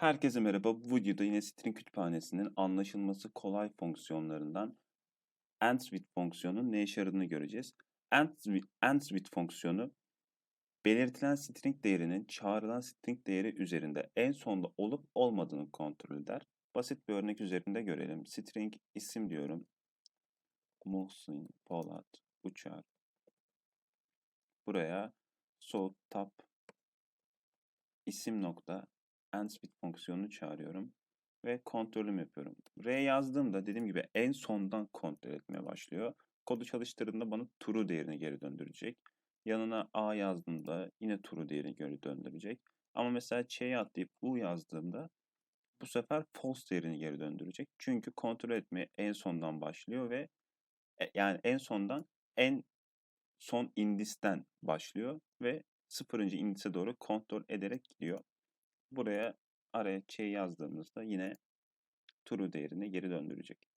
Herkese merhaba. Bu videoda yine string kütüphanesinin anlaşılması kolay fonksiyonlarından AndWith fonksiyonunun ne işe yaradığını göreceğiz. AndWith fonksiyonu belirtilen string değerinin çağrılan string değeri üzerinde en sonda olup olmadığını kontrol eder. Basit bir örnek üzerinde görelim. String isim diyorum. Muhsin, Polat, Uçar. Buraya so tap isim nokta AndSpeed fonksiyonunu çağırıyorum ve kontrolüm yapıyorum. R yazdığımda dediğim gibi en sondan kontrol etmeye başlıyor. Kodu çalıştırdığımda bana true değerini geri döndürecek. Yanına A yazdığımda yine true değerini geri döndürecek. Ama mesela Ç'ye atlayıp U yazdığımda bu sefer false değerini geri döndürecek. Çünkü kontrol etmeye en sondan başlıyor ve e, yani en sondan en son indisten başlıyor ve sıfırıncı indise doğru kontrol ederek gidiyor. Buraya araya ç yazdığımızda yine true değerini geri döndürecek.